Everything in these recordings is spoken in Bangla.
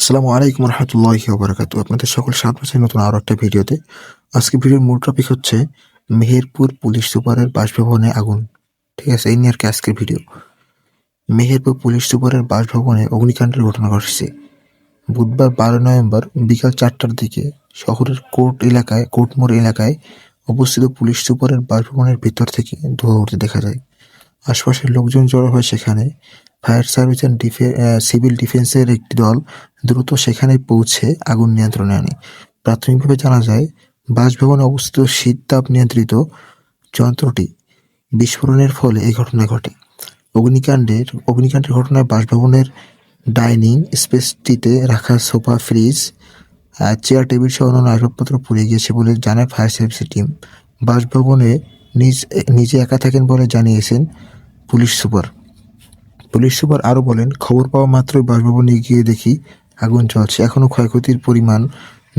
আসসালামু আলাইকুম রহমতুল্লাহি ওবরাকাতু। আপনাদের সকল সাত বছরের নতুন আরও একটা ভিডিওতে। আজকে ভিডিওর মূল টপিক হচ্ছে মেহেরপুর পুলিশ সুপারের বাসভবনে আগুন। ঠিক আছে, এই নিয়ে আর কি আজকের ভিডিও। মেহেরপুর পুলিশ সুপারের বাসভবনে অগ্নিকাণ্ডের ঘটনা ঘটেছে। বুধবার বারো নভেম্বর বিকাল চারটার দিকে শহরের কোর্ট এলাকায় কোর্টমোড় এলাকায় অবস্থিত পুলিশ সুপারের বাসভবনের ভিতর থেকে ধোঁয়া উঠতে দেখা যায়। আশপাশের লোকজন জড়ো হয় সেখানে। ফায়ার সার্ভিস অ্যান্ড সিভিল ডিফেন্সের একটি দল দ্রুত সেখানে পৌঁছে আগুন নিয়ন্ত্রণে আনে। প্রাথমিকভাবে জানা যায়, বাসভবনে অবস্থিত শীততাপ নিয়ন্ত্রিত যন্ত্রটি বিস্ফোরণের ফলে এই ঘটনা ঘটে। অগ্নিকাণ্ডের অগ্নিকাণ্ডের ঘটনায় বাসভবনের ডাইনিং স্পেসটিতে রাখা সোফা, ফ্রিজ চেয়ার, টেবিল সহ অন্যান্য আসবাবপত্র পুড়ে গিয়েছে বলে জানায় ফায়ার সার্ভিসের টিম। বাসভবনে নিজ, নিজে একা থাকেন বলে জানিয়েছেন পুলিশ সুপার। পুলিশ সুপার আরও বলেন, খবর পাওয়া মাত্রই বাসভবনে গিয়ে দেখি আগুন চলছে এখনও ক্ষয়ক্ষতির পরিমাণ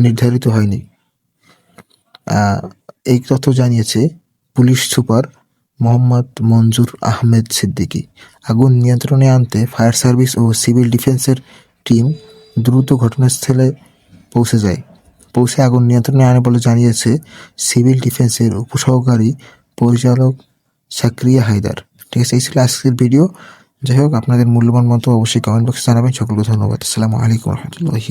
নির্ধারিত হয়নি। এই তথ্য জানিয়েছে পুলিশ সুপার মোহাম্মদ মঞ্জুর আহমেদ সিদ্দিকী। আগুন নিয়ন্ত্রণে আনতে ফায়ার সার্ভিস ও সিভিল ডিফেন্সের টিম দ্রুত ঘটনাস্থলে পৌঁছে যায়। পৌঁছে আগুন নিয়ন্ত্রণে আনে বলে জানিয়েছে সিভিল ডিফেন্সের উপসহকারী পরিচালক সাকরিয়া হায়দার। ঠিক আছে, এই ছিল আজকের ভিডিও। যাই হোক আপনাদের মূল্যবান মতো অবশ্যই কমেন্ট বক্সে জানাবেন। সকলকে ধন্যবাদ। আসসালামু আলাইকুম রহমতুল্লাহি